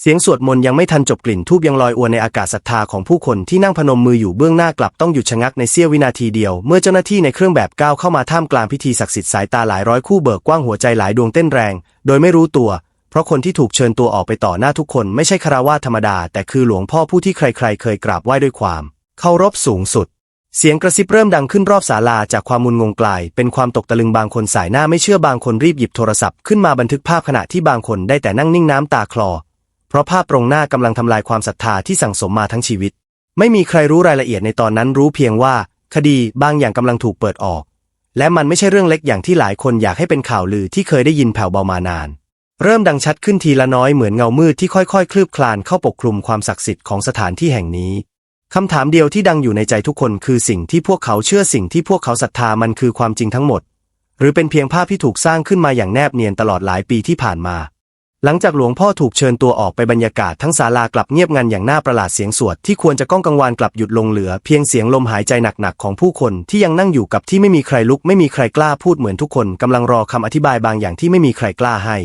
เสียงสวดมนต์ยังไม่ทันจบกลิ่นทูบยังลอยอวนในอากาศศรัทธาของผู้คนที่นั่งพนมมืออยู่เบื้องหน้ากลับต้องหยุดชะงักในเสี้ยววินาทีเดียว เมื่อเจ้าหน้าที่ในเครื่องแบบก้าวเข้ามาท่ามกลางพิธีศักดิ์สิทธิ์สายตาหลายร้อยคู่เบิกกว้างหัวใจหลายดวงเต้นแรง โดยไม่รู้ตัว เพราะคนที่ถูกเชิญตัวออกไปต่อหน้าทุกคนไม่ใช่คารวาธรรมดา แต่คือหลวงพ่อผู้ที่ใครๆ เคยกราบไหว้ด้วยความเคารพสูงสุด เสียงกระซิบเริ่มดังขึ้นรอบศาลาจากความมุนงงกลาย เป็นความตกตะลึงบางคนสายหน้าไม่เชื่อบางคนรีบหยิบโทรศัพท์ขึ้นมาบันทึกภาพขณะที่บางคนได้แต่นั่งนิ่งน้ำตาคลอ เพราะภาพตรงหน้ากำลังทำลายความศรัทธาที่สั่งสมมาทั้งชีวิต ไม่มีใครรู้รายละเอียดในตอนนั้นรู้เพียงว่า คดีบางอย่างกำลังถูกเปิดออก และมันไม่ใช่เรื่องเล็กอย่างที่หลายคนอยากให้เป็นข่าวลือที่เคยได้ยินแผ่วเบามานาน เริ่มดังชัดขึ้นทีละน้อยเหมือนเงามืดที่ค่อยๆ คลืบคลานเข้าปกคลุมความศักดิ์สิทธิ์ของสถานที่แห่งนี้คำถามเดียวที่ดังอยู่ในใจทุกคนคือสิ่งที่พวกเขาเชื่อสิ่งที่พวกเขาศรัทธามันคือความจริงทั้งหมด หรือเป็นเพียงภาพที่ถูกสร้างขึ้นมาอย่างแนบเนียนตลอดหลายปีที่ผ่านมา หลังจากหลวงพ่อถูกเชิญตัวออกไปบรรยากาศทั้งศาลากลับเงียบงันอย่างน่าประหลาดเสียงสวดที่ควรจะก้องกังวานกลับหยุดลงเหลือเพียงเสียงลมหายใจหนักๆของผู้คนที่ยังนั่งอยู่กับที่ไม่มีใครลุกไม่มีใครกล้าพูดเหมือนทุกคนกำลังรอคำอธิบายบางอย่างที่ไม่มีใครกล้าให้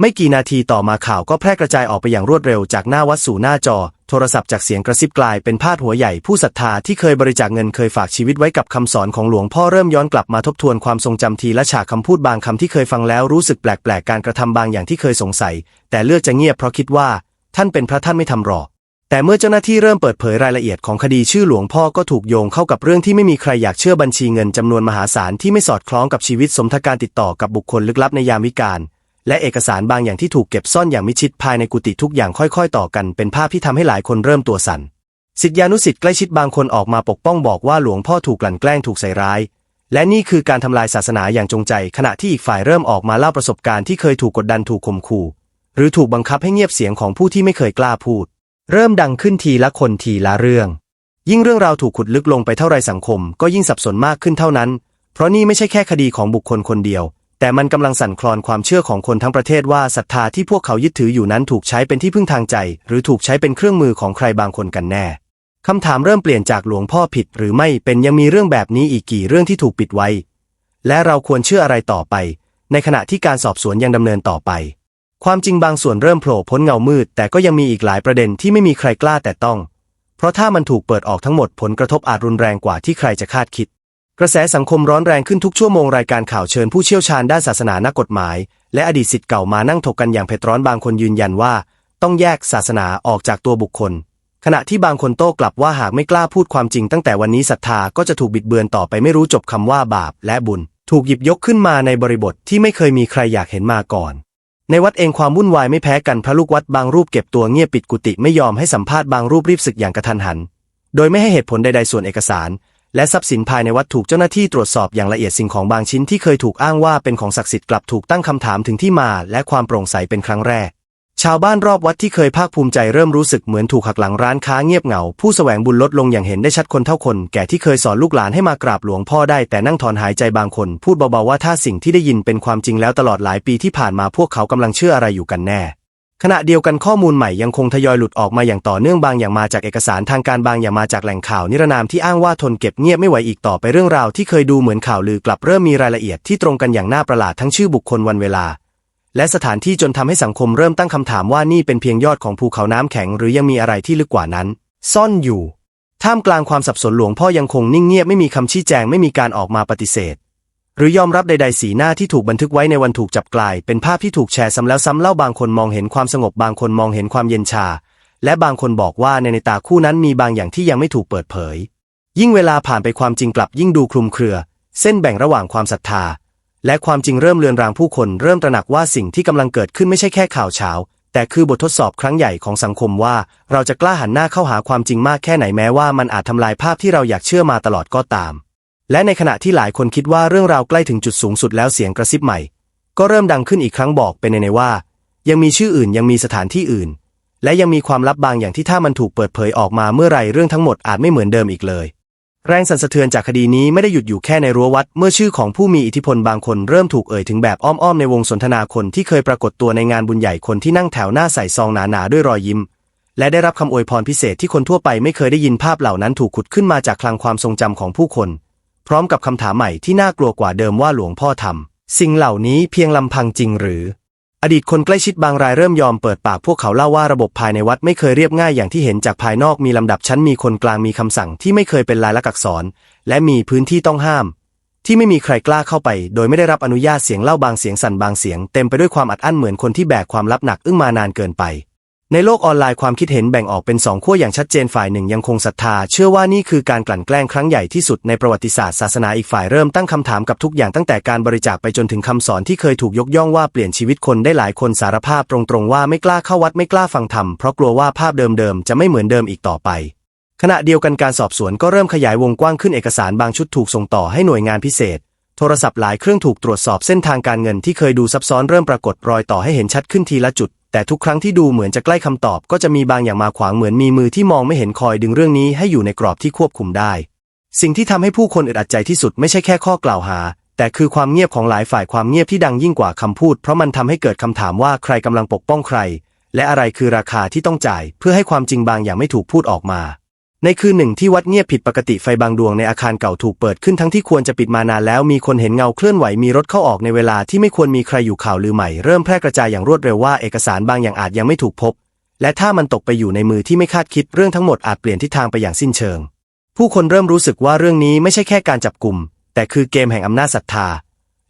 ไม่กี่นาทีต่อมาข่าวก็แพร่กระจายออกไปอย่างรวดเร็วจากหน้าวัดสู่หน้าจอ โทรศัพท์จากเสียงกระซิบกลายเป็นพาดหัวใหญ่ผู้ศรัทธาที่เคยบริจาคเงินเคยฝากชีวิตไว้กับคำสอนของหลวงพ่อเริ่มย้อนกลับมาทบทวนความทรงจำทีละฉากคำพูดบางคำที่เคยฟังแล้วรู้สึกแปลกๆการกระทำบางอย่างที่เคยสงสัย แต่เลือกจะเงียบเพราะคิดว่า ท่านเป็นพระท่านไม่ทำหรอกแต่เมื่อเจ้าหน้าที่เริ่มเปิดเผยรายละเอียดของคดีชื่อหลวงพ่อก็ถูกโยงเข้ากับเรื่องที่ไม่มีใครอยากเชื่อบัญชีเงินจำนวนมหาศาลที่ไม่สอดคล้องกับชีวิตสมทการติดต่อกับบุคคลลึกลับในยามวิกาล และเอกสารบางอย่างที่ถูกเก็บซ่อนอย่างมิชิดภายในกุฏิทุกอย่างค่อยๆ ต่อกัน เป็นภาพที่ทำให้หลายคนเริ่มตัวสั่นสิทธิานุสิทธิ์ใกล้ชิดบางคนออกมาปกป้องบอกว่าหลวงพ่อถูกกลั่นแกล้งถูกใส่ร้าย และนี่คือการทำลายศาสนาอย่างจงใจ ขณะที่อีกฝ่ายเริ่มออกมาเล่าประสบการณ์ที่เคยถูกกดดันถูกข่มขู่ หรือถูกบังคับให้เงียบเสียงของผู้ที่ไม่เคยกล้าพูด เริ่มดังขึ้นทีละคนทีละเรื่อง ยิ่งเรื่องราวถูกขุดลึกลงไปเท่าไรสังคม ก็ยิ่งสับสนมากขึ้นเท่านั้น เพราะนี่ไม่ใช่แค่คดีของบุคคลคนเดียว แต่มันกำลังสั่นคลอนความเชื่อของคนทั้งประเทศว่าศรัทธาที่พวกเขายึดถืออยู่นั้นถูกใช้เป็นที่พึ่งทางใจ หรือถูกใช้เป็นเครื่องมือของใครบางคนกันแน่คำถามเริ่มเปลี่ยนจากหลวงพ่อผิดหรือไม่เป็นยังมีเรื่องแบบนี้อีกกี่เรื่องที่ถูกปิดไว้ และเราควรเชื่ออะไรต่อไป ในขณะที่การสอบสวนยังดำเนินต่อไป ความจริงบางส่วนเริ่มโผล่พ้นเงามืด แต่ก็ยังมีอีกหลายประเด็นที่ไม่มีใครกล้าแต่ต้อง เพราะถ้ามันถูกเปิดออกทั้งหมดผลกระทบอาจรุนแรงกว่าที่ใครจะคาดคิด กระแสสังคมร้อนแรงขึ้นทุกชั่วโมงรายการข่าวเชิญผู้เชี่ยวชาญด้านศาสนานักกฎหมาย และอดีตสิทธิ์เก่ามานั่งถกกันอย่างเผ็ดร้อนบางคนยืนยันว่า ต้องแยกศาสนาออกจากตัวบุคคล ขณะที่บางคนโต้กลับว่าหากไม่กล้าพูดความจริงตั้งแต่วันนี้ศรัทธาก็จะถูกบิดเบือนต่อไปไม่รู้จบคำว่าบาปและบุญ ถูกหยิบยกขึ้นมาในบริบทที่ไม่เคยมีใครอยากเห็นมาก่อน ในวัดเองความวุ่นวายไม่แพ้กันพระลูกวัดบางรูปเก็บตัวเงียบปิดกุฏิไม่ยอมให้สัมภาษณ์บางรูปรีบศึกอย่างกระทันหัน โดยไม่ให้เหตุผลใดๆส่วนเอกสาร และทรัพย์สินภายในวัดถูกเจ้าหน้าที่ตรวจสอบอย่างละเอียดสิ่งของบางชิ้นที่เคยถูกอ้างว่าเป็นของศักดิ์สิทธิ์กลับถูกตั้งคำถามถึงที่มาและความโปร่งใสเป็นครั้งแรก ชาวบ้านรอบวัดที่เคยภาคภูมิใจเริ่มรู้สึกเหมือนถูกหักหลังร้านค้าเงียบเหงา ผู้แสวงบุญลดลงอย่างเห็นได้ชัดคนเท่าคน แก่ที่เคยสอนลูกหลานให้มากราบหลวงพ่อได้แต่นั่งถอนหายใจบางคน พูดเบาๆว่าถ้าสิ่งที่ได้ยินเป็นความจริงแล้วตลอดหลายปีที่ผ่านมาพวกเขากำลังเชื่ออะไรอยู่กันแน่ ขณะเดียวกันข้อมูลใหม่ยังคงทยอยหลุดออกมาอย่างต่อเนื่องบางอย่างมาจากเอกสารทางการบางอย่างมาจากแหล่งข่าวนิรนามที่อ้างว่าทนเก็บเงียบไม่ไหวอีกต่อไปเรื่องราวที่เคยดูเหมือนข่าวลือกลับเริ่มมีรายละเอียดที่ตรงกันอย่างน่าประหลาดทั้งชื่อบุคคลวันเวลา และสถานที่จนทำให้สังคมเริ่มตั้งคำถามว่านี่เป็นเพียงยอดของภูเขาน้ำแข็งหรือยังมีอะไรที่ลึกกว่านั้น ซ่อนอยู่ ท่ามกลางความสับสนหลวงพ่อยังคงนิ่งเงียบไม่มีคำชี้แจงไม่มีการออกมาปฏิเสธ หรือยอมรับใดๆสีหน้าที่ถูกบันทึกไว้ในวันถูกจับกลาย เป็นภาพที่ถูกแชร์ซ้ำแล้วซ้ำเล่าบางคนมองเห็นความสงบบางคนมองเห็นความเย็นชา และบางคนบอกว่าในในตาคู่นั้นมีบางอย่างที่ยังไม่ถูกเปิดเผย ยิ่งเวลาผ่านไปความจริงกลับยิ่งดูคลุมเครือ เส้นแบ่งระหว่างความศรัทธา และความจริงเริ่มเลือนรางผู้คนเริ่มตระหนักว่าสิ่งที่กำลังเกิดขึ้นไม่ใช่แค่ข่าวเช้าแต่คือบททดสอบครั้งใหญ่ของสังคมว่า เราจะกล้าหันหน้าเข้าหาความจริงมากแค่ไหนแม้ว่ามันอาจทำลายภาพที่เราอยากเชื่อมาตลอดก็ตาม และในขณะที่หลายคนคิดว่าเรื่องราวใกล้ถึงจุดสูงสุดแล้วเสียงกระซิบใหม่ ก็เริ่มดังขึ้นอีกครั้งบอกเป็นในว่า ยังมีชื่ออื่นยังมีสถานที่อื่น และยังมีความลับบางอย่างที่ถ้ามันถูกเปิดเผยออกมาเมื่อไรเรื่องทั้งหมดอาจไม่เหมือนเดิมอีกเลย แรงสั่นสะเทือนจากคดีนี้ไม่ได้หยุดอยู่แค่ในรั้ววัด เมื่อชื่อของผู้มีอิทธิพลบางคนเริ่มถูกเอ่ยถึงแบบอ้อมๆในวงสนทนาคนที่เคยปรากฏตัวในงานบุญใหญ่คนที่นั่งแถวหน้าใส่ซองหนาๆด้วยรอยยิ้มและได้รับคำอวยพรพิเศษที่คนทั่วไปไม่เคยได้ยินภาพเหล่านั้นถูกขุดขึ้นมาจากคลังความทรงจำของผู้คน พร้อมกับคำถามใหม่ที่น่ากลัวกว่าเดิมว่าหลวงพ่อทำสิ่งเหล่านี้เพียงลำพังจริงหรือ อดีตคนใกล้ชิดบางรายเริ่มยอมเปิดปากพวกเขาเล่าว่าระบบภายในวัดไม่เคยเรียบง่ายอย่างที่เห็นจากภายนอกมีลำดับชั้นมีคนกลางมีคำสั่งที่ไม่เคยเป็นลายลักษณ์อักษร และมีพื้นที่ต้องห้าม ที่ไม่มีใครกล้าเข้าไป โดยไม่ได้รับอนุญาตเสียงเล่าบางเสียงสั่นบางเสียงเต็มไปด้วยความอัดอั้นเหมือนคนที่แบกความลับหนักอึ้งมานานเกินไป ในโลกออนไลน์ความคิดเห็นแบ่งออกเป็นสองขั้วอย่างชัดเจนฝ่ายหนึ่งยังคงศรัทธา เชื่อว่านี่คือการกลั่นแกล้งครั้งใหญ่ที่สุดในประวัติศาสตร์ศาสนาอีกฝ่ายเริ่มตั้งคำถามกับทุกอย่างตั้งแต่การบริจาคไปจนถึงคำสอนที่เคยถูกยกย่องว่าเปลี่ยนชีวิตคนได้หลายคนสารภาพตรงๆว่าไม่กล้าเข้าวัดไม่กล้าฟังธรรมเพราะกลัวว่าภาพเดิมๆจะไม่เหมือนเดิมอีกต่อไป ขณะเดียวกันการสอบสวนก็เริ่มขยายวงกว้างขึ้นเอกสารบางชุดถูกส่งต่อให้หน่วยงานพิเศษโทรศัพท์หลายเครื่องถูกตรวจสอบเส้นทางการเงินที่เคยดูซับซ้อนเริ่มปรากฏรอยต่อให้เห็นชัดขึ้นทีละจุด แต่ทุกครั้งที่ดูเหมือนจะใกล้คำตอบก็จะมีบางอย่างมาขวางเหมือนมีมือที่มองไม่เห็นคอยดึงเรื่องนี้ให้อยู่ในกรอบที่ควบคุมได้ สิ่งที่ทำให้ผู้คนอึดอัดใจที่สุดไม่ใช่แค่ข้อกล่าวหา แต่คือความเงียบของหลายฝ่ายความเงียบที่ดังยิ่งกว่าคำพูด เพราะมันทำให้เกิดคำถามว่าใครกำลังปกป้องใคร และอะไรคือราคาที่ต้องจ่าย เพื่อให้ความจริงบางอย่างไม่ถูกพูดออกมา ในคืนหนึ่งที่วัดเงียบผิดปกติไฟบางดวงในอาคารเก่าถูกเปิดขึ้นทั้งที่ควรจะปิดมานานแล้วมีคนเห็นเงาเคลื่อนไหวมีรถเข้าออกในเวลาที่ไม่ควรมีใครอยู่ข่าวลือใหม่เริ่มแพร่กระจายอย่างรวดเร็วว่าเอกสารบางอย่างอาจยังไม่ถูกพบ และถ้ามันตกไปอยู่ในมือที่ไม่คาดคิดเรื่องทั้งหมดอาจเปลี่ยนทิศทางไปอย่างสิ้นเชิง ผู้คนเริ่มรู้สึกว่าเรื่องนี้ไม่ใช่แค่การจับกลุ่ม แต่คือเกมแห่งอำนาจศรัทธา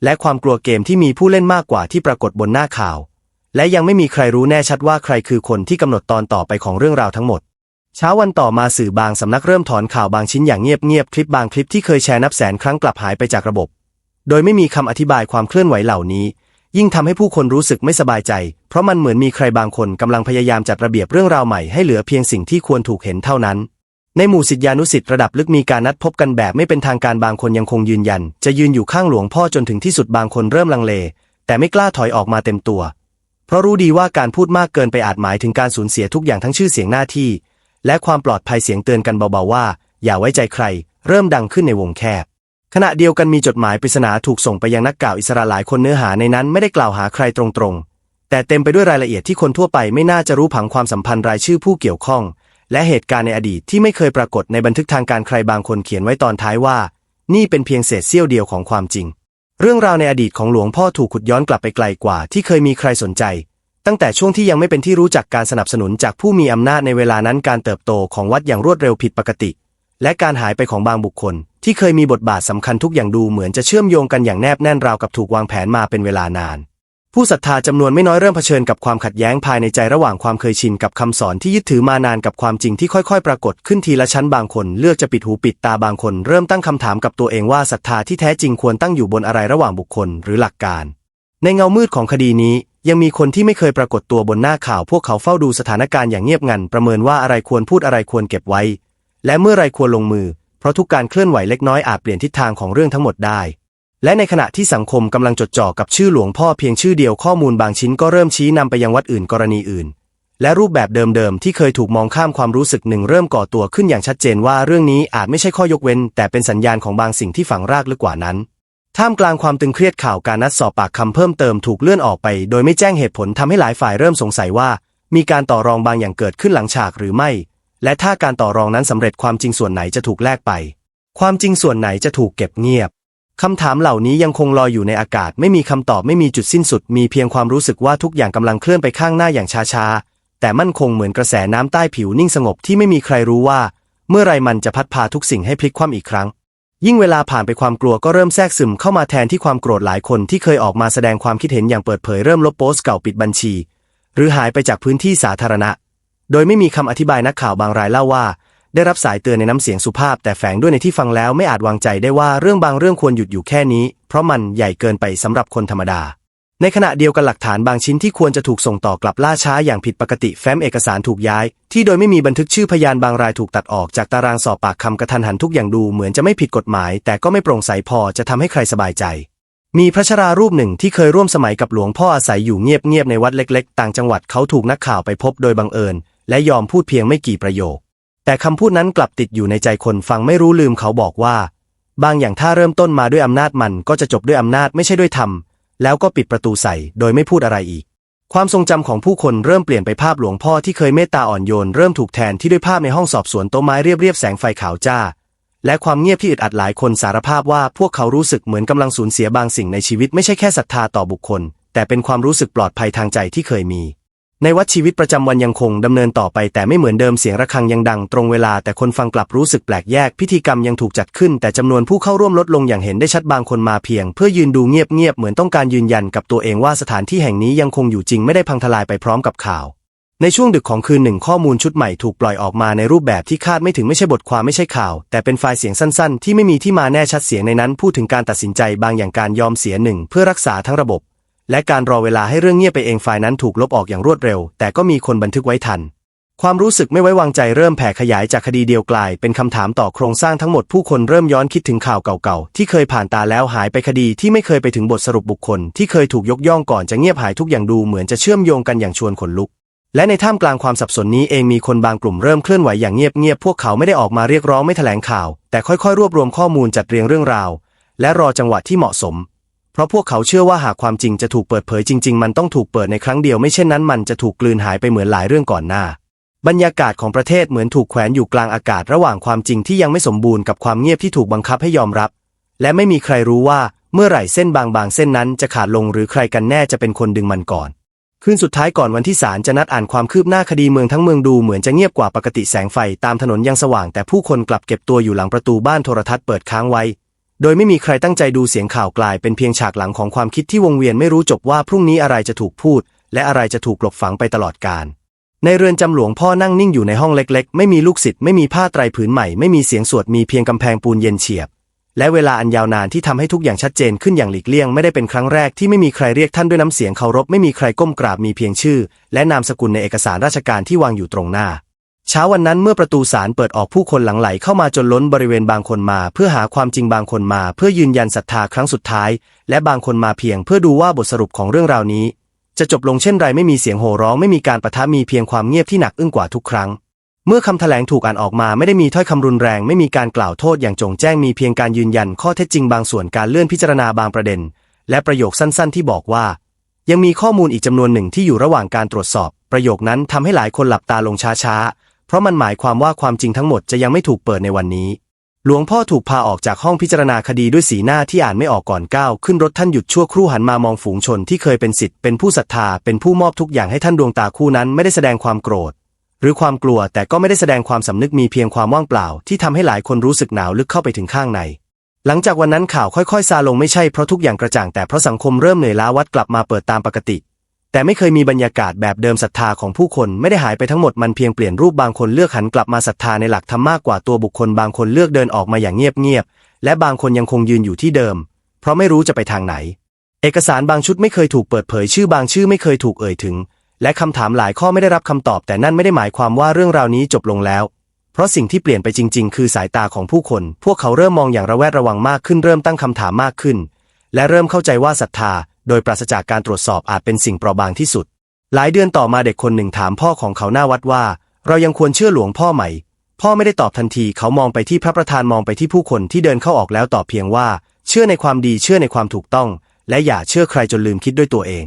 และความกลัวเกมที่มีผู้เล่นมากกว่าที่ปรากฏบนหน้าข่าว และยังไม่มีใครรู้แน่ชัดว่าใครคือคนที่กำหนดตอนต่อไปของเรื่องราวทั้งหมด เช้าวันต่อมาสื่อบางสำนักเริ่มถอนข่าวบางชิ้นอย่างเงียบๆคลิปบางคลิปที่เคยแชร์นับแสนครั้งกลับหายไปจากระบบ โดยไม่มีคำอธิบายความเคลื่อนไหวเหล่านี้ ยิ่งทำให้ผู้คนรู้สึกไม่สบายใจ เพราะมันเหมือนมีใครบางคนกำลังพยายามจัดระเบียบเรื่องราวใหม่ให้เหลือเพียงสิ่งที่ควรถูกเห็นเท่านั้น ในหมู่ศิษยานุศิษย์ระดับลึกมีการนัดพบกันแบบไม่เป็นทางการบางคนยังคงยืนยัน จะยืนอยู่ข้างหลวงพ่อจนถึงที่สุดบางคนเริ่มลังเล แต่ไม่กล้าถอยออกมาเต็มตัว เพราะรู้ดีว่าการพูดมากเกินไปอาจหมายถึงการสูญเสียทุกอย่างทั้งชื่อเสียงหน้าที่ และความปลอดภัยเสียงเตือนกันเบาๆว่า อย่าไว้ใจใคร เริ่มดังขึ้นในวงแคบ ขณะเดียวกันมีจดหมายปริศนาถูกส่งไปยังนักกล่าวอิสระหลายคนเนื้อหาในนั้นไม่ได้กล่าวหาใครตรงๆ แต่เต็มไปด้วยรายละเอียดที่คนทั่วไปไม่น่าจะรู้ผังความสัมพันธ์รายชื่อผู้เกี่ยวข้อง และเหตุการณ์ในอดีตที่ไม่เคยปรากฏในบันทึกทางการใครบางคนเขียนไว้ตอนท้ายว่า นี่เป็นเพียงเศษเสี้ยวเดียวของความจริง เรื่องราวในอดีตของหลวงพ่อถูกขุดย้อนกลับไปไกลกว่าที่เคยมีใครสนใจ ตั้งแต่ช่วงที่ยังไม่เป็นที่รู้จักการสนับสนุนจากผู้มีอำนาจในเวลานั้นการเติบโตของวัดอย่างรวดเร็วผิดปกติ และการหายไปของบางบุคคล ที่เคยมีบทบาทสำคัญทุกอย่างดูเหมือนจะเชื่อมโยงกันอย่างแนบแน่นราวกับถูกวางแผนมาเป็นเวลานาน ผู้ศรัทธาจำนวนไม่น้อยเริ่มเผชิญกับความขัดแย้งภายในใจระหว่างความเคยชินกับคำสอนที่ยึดถือมานานกับความจริงที่ค่อยๆ ปรากฏขึ้นทีละชั้นบางคน เลือกจะปิดหูปิดตาบางคน เริ่มตั้งคำถามกับตัวเองว่าศรัทธาที่แท้จริงควรตั้งอยู่บนอะไรระหว่างบุคคล หรือหลักการ ในเงามืดของคดีนี้ ยังมีคนที่ไม่เคยปรากฏตัวบนหน้าข่าว พวกเขาเฝ้าดูสถานการณ์อย่างเงียบงัน ประเมินว่าอะไรควรพูดอะไรควรเก็บไว้ และเมื่อไรควรลงมือ เพราะทุกการเคลื่อนไหวเล็กน้อยอาจเปลี่ยนทิศทางของเรื่องทั้งหมดได้ และในขณะที่สังคมกำลังจดจ่อกับชื่อหลวงพ่อเพียงชื่อเดียวข้อมูลบางชิ้นก็เริ่มชี้นำไปยังวัดอื่นกรณีอื่น และรูปแบบเดิมๆที่เคยถูกมองข้ามความรู้สึกหนึ่งเริ่มก่อตัวขึ้นอย่างชัดเจนว่าเรื่องนี้อาจไม่ใช่ข้อยกเว้น แต่เป็นสัญญาณของบางสิ่งที่ฝังรากลึกกว่านั้น ท่ามกลางความตึงเครียดข่าวการนัดสอบปากคำเพิ่มเติมถูกเลื่อนออกไป โดยไม่แจ้งเหตุผลทำให้หลายฝ่ายเริ่มสงสัยว่า มีการต่อรองบางอย่างเกิดขึ้นหลังฉากหรือไม่ และถ้าการต่อรองนั้นสำเร็จความจริงส่วนไหนจะถูกแลกไป ความจริงส่วนไหนจะถูกเก็บเงียบคำถามเหล่านี้ยังคงลอยอยู่ในอากาศ ไม่มีคำตอบไม่มีจุดสิ้นสุด มีเพียงความรู้สึกว่าทุกอย่างกำลังเคลื่อนไปข้างหน้าอย่างช้าๆ แต่มั่นคงเหมือนกระแสน้ำใต้ผิวนิ่งสงบที่ไม่มีใครรู้ว่า เมื่อไรมันจะพัดพาทุกสิ่งให้พลิกคว่ำอีกครั้ง ยิ่งเวลาผ่านไปความกลัวก็เริ่มแทรกซึมเข้ามาแทนที่ความโกรธหลายคนที่เคยออกมาแสดงความคิดเห็นอย่างเปิดเผยเริ่มลบโพสต์เก่าปิดบัญชี หรือหายไปจากพื้นที่สาธารณะ โดยไม่มีคำอธิบายนักข่าวบางรายเล่าว่า ได้รับสายเตือนในน้ำเสียงสุภาพ แต่แฝงด้วยในที่ฟังแล้วไม่อาจวางใจได้ว่าเรื่องบางเรื่องควรหยุดอยู่แค่นี้ เพราะมันใหญ่เกินไปสำหรับคนธรรมดา ในขณะเดียวกันหลักฐานบางชิ้นที่ควรจะถูกส่งต่อกลับล่าช้าอย่างผิดปกติแฟ้มเอกสารถูกย้าย ที่โดยไม่มีบันทึกชื่อพยานบางรายถูกตัดออกจากตารางสอบปากคำกระทันหันทุกอย่างดูเหมือนจะไม่ผิดกฎหมาย แต่ก็ไม่โปร่งใสพอจะทำให้ใครสบายใจ มีพระชรารูปหนึ่งที่เคยร่วมสมัยกับหลวงพ่ออาศัยอยู่เงียบๆในวัดเล็กๆ ต่างจังหวัดเขาถูกนักข่าวไปพบโดยบังเอิญ และยอมพูดเพียงไม่กี่ประโยค แต่คำพูดนั้นกลับติดอยู่ในใจคนฟังไม่รู้ลืมเขาบอกว่า บางอย่างถ้าเริ่มต้นมาด้วยอำนาจมันก็จะจบด้วยอำนาจไม่ใช่ด้วยธรรม แล้วก็ปิดประตูใส่โดยไม่พูดอะไรอีก ความทรงจำของผู้คนเริ่มเปลี่ยนไปภาพหลวงพ่อที่เคยเมตตาอ่อนโยนเริ่มถูกแทนที่ด้วยภาพในห้องสอบสวนโต๊ะไม้เรียบๆแสงไฟขาวจ้า และความเงียบที่อึดอัดหลายคนสารภาพว่าพวกเขารู้สึกเหมือนกำลังสูญเสียบางสิ่งในชีวิตไม่ใช่แค่ศรัทธาต่อบุคคล แต่เป็นความรู้สึกปลอดภัยทางใจที่เคยมี ในวัดชีวิตประจำวันยังคงดำเนินต่อไปแต่ไม่เหมือนเดิมเสียงระฆังยังดังตรงเวลาแต่คนฟังกลับรู้สึกแปลกแยกพิธีกรรมยังถูกจัดขึ้น แต่จำนวนผู้เข้าร่วมลดลงอย่างเห็นได้ชัดบางคนมาเพียง เพื่อยืนดูเงียบๆเหมือนต้องการยืนยันกับตัวเองว่าสถานที่แห่งนี้ยังคงอยู่จริงไม่ได้พังทลายไปพร้อมกับข่าว ในช่วงดึกของคืนหนึ่งข้อมูลชุดใหม่ถูกปล่อยออกมาในรูปแบบที่คาดไม่ถึงไม่ใช่บทความไม่ใช่ข่าว แต่เป็นไฟล์เสียงสั้น ๆ ที่ไม่มีที่มาแน่ชัดเสียงในนั้น พูดถึงการตัดสินใจบางอย่างการยอมเสียหนึ่งเพื่อรักษาทั้งระบบ และการรอเวลาให้เรื่องเงียบไปเองไฟล์นั้นถูกลบออกอย่างรวดเร็ว แต่ก็มีคนบันทึกไว้ทัน ความรู้สึกไม่ไว้วางใจเริ่มแผ่ขยายจากคดีเดียวกลาย เป็นคำถามต่อโครงสร้างทั้งหมดผู้คนเริ่มย้อนคิดถึงข่าวเก่าๆ ที่เคยผ่านตาแล้วหายไปคดีที่ไม่เคยไปถึงบทสรุปบุคคล ที่เคยถูกยกย่องก่อนจะเงียบหายทุกอย่างดูเหมือนจะเชื่อมโยงกันอย่างชวนขนลุกและในท่ามกลางความสับสนนี้เองมีคนบางกลุ่มเริ่มเคลื่อนไหวอย่างเงียบๆ พวกเขาไม่ได้ออกมาเรียกร้องไม่แถลงข่าว แต่ค่อยๆ รวบรวมข้อมูลจัดเรียงเรื่องราว และรอจังหวะที่เหมาะสม ราะพวกเขาเชื่อว่าหากความจริงจะถูกเปิดเผยจริง ๆ มันต้องถูกเปิดในครั้งเดียวไม่เช่นนั้นมันจะถูกกลืนหายไปเหมือนหลายเรื่องก่อนหน้า บรรยากาศของประเทศเหมือนถูกแขวนอยู่กลางอากาศระหว่างความจริงที่ยังไม่สมบูรณ์กับความเงียบที่ถูกบังคับให้ยอมรับ และไม่มีใครรู้ว่าเมื่อไหร่เส้นบางๆ เส้นนั้นจะขาดลงหรือใครกันแน่จะเป็นคนดึงมันก่อน คืนสุดท้ายก่อนวันที่ศาลจะนัดอ่านความคืบหน้าคดีเมืองทั้งเมืองดูเหมือนจะเงียบกว่าปกติแสงไฟตามถนนยังสว่างแต่ผู้คนกลับเก็บตัวอยู่หลังประตูบ้านโทรทัศน์เปิดค้างไว้ โดยไม่มีใครตั้งใจดูเสียงข่าวกลายเป็นเพียงฉากหลังของความคิดที่วงเวียนไม่รู้จบว่าพรุ่งนี้อะไรจะถูกพูด และอะไรจะถูกกลบฝังไปตลอดกาลในเรือนจำหลวงพ่อนั่งนิ่งอยู่ในห้องเล็ก ๆ ไม่มีลูกศิษย์ไม่มีผ้าไตรผืนใหม่ไม่มีเสียงสวดมีเพียงกำแพงปูนเย็นเฉียบ และเวลาอันยาวนานที่ทำให้ทุกอย่างชัดเจนขึ้นอย่างหลีกเลี่ยงไม่ได้เป็นครั้งแรกที่ไม่มีใครเรียกท่านด้วยน้ำเสียงเคารพไม่มีใครก้มกราบมีเพียงชื่อ และนามสกุลในเอกสารราชการที่วางอยู่ตรงหน้า เช้าวันนั้นเมื่อประตูศาลเปิดออกผู้คนหลั่งไหลเข้ามาจนล้นบริเวณบางคนมา เพื่อหาความจริงบางคนมา เพื่อยืนยันศรัทธาครั้งสุดท้าย และบางคนมาเพียงเพื่อดูว่าบทสรุปของเรื่องราวนี้ จะจบลงเช่นไรไม่มีเสียงโห่ร้องไม่มีการประทะมีเพียงความเงียบที่หนักอึ้งกว่าทุกครั้ง เมื่อคำแถลงถูกอ่านออกมาไม่ได้มีถ้อยคำรุนแรงไม่มีการกล่าวโทษอย่างจงแจ้งมีเพียงการยืนยันข้อเท็จจริงบางส่วนการเลื่อนพิจารณาบางประเด็น และประโยคสั้น ๆ ที่บอกว่า ยังมีข้อมูลอีกจำนวนหนึ่งที่อยู่ระหว่างการตรวจสอบ ประโยคนั้นทำให้หลายคนหลับตาลงช้าๆ เพราะมันหมายความว่าความจริงทั้งหมดจะยังไม่ถูกเปิดในวันนี้ หลวงพ่อถูกพาออกจากห้องพิจารณาคดีด้วยสีหน้าที่อ่านไม่ออกก่อนก้าวขึ้นรถท่านหยุดชั่วครู่หันมามองฝูงชนที่เคยเป็นสิทธิ์เป็นผู้ศรัทธาเป็นผู้มอบทุกอย่างให้ท่านดวงตาคู่นั้นไม่ได้แสดงความโกรธ หรือความกลัวแต่ก็ไม่ได้แสดงความสำนึกมีเพียงความว่างเปล่า ที่ทำให้หลายคนรู้สึกหนาวลึกเข้าไปถึงข้างในหลังจากวันนั้นข่าวค่อยๆซาลงไม่ใช่เพราะทุกอย่างกระจ่างแต่เพราะสังคมเริ่มเหนื่อยล้าวัดกลับมาเปิดตามปกติ แต่ไม่เคยมีบรรยากาศแบบเดิมศรัทธาของผู้คนไม่ได้หายไปทั้งหมดมันเพียงเปลี่ยนรูปบางคนเลือกหันกลับมาศรัทธาในหลักธรรมมากกว่าตัวบุคคลบางคนเลือกเดินออกมาอย่างเงียบๆและบางคนยังคงยืนอยู่ที่เดิม เพราะไม่รู้จะไปทางไหน เอกสารบางชุดไม่เคยถูกเปิดเผยชื่อบางชื่อไม่เคยถูกเอ่ยถึง และคำถามหลายข้อไม่ได้รับคำตอบ แต่นั่นไม่ได้หมายความว่าเรื่องราวนี้จบลงแล้ว เพราะสิ่งที่เปลี่ยนไปจริง ๆ คือสายตาของผู้คน พวกเขาเริ่มมองอย่างระแวดระวังมากขึ้นเริ่มตั้งคำถามมากขึ้น และเริ่มเข้าใจว่าศรัทธา โดยปราศจากการตรวจสอบอาจเป็นสิ่งเปราะบางที่สุด หลายเดือนต่อมาเด็กคนหนึ่งถามพ่อของเขาหน้าวัดว่า เรายังควรเชื่อหลวงพ่อไหม พ่อไม่ได้ตอบทันทีเขามองไปที่พระประธานมองไปที่ผู้คนที่เดินเข้าออกแล้วตอบเพียงว่า เชื่อในความดีเชื่อในความถูกต้อง และอย่าเชื่อใครจนลืมคิดด้วยตัวเอง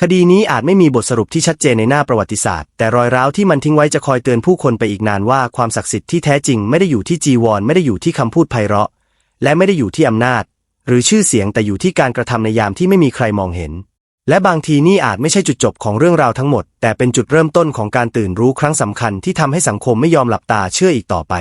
คดีนี้อาจไม่มีบทสรุปที่ชัดเจนในหน้าประวัติศาสตร์ แต่รอยร้าวที่มันทิ้งไว้จะคอยเตือนผู้คนไปอีกนานว่าความศักดิ์สิทธิ์ที่แท้จริงไม่ได้อยู่ที่จีวรไม่ได้อยู่ที่คำพูดไพเราะ และไม่ได้อยู่ที่อำนาจ หรือชื่อเสียงแต่อยู่ที่การกระทำในยามที่ไม่มีใครมองเห็น และบางทีนี่อาจไม่ใช่จุดจบของเรื่องราวทั้งหมด แต่เป็นจุดเริ่มต้นของการตื่นรู้ครั้งสำคัญที่ทำให้สังคมไม่ยอมหลับตาเชื่ออีกต่อไป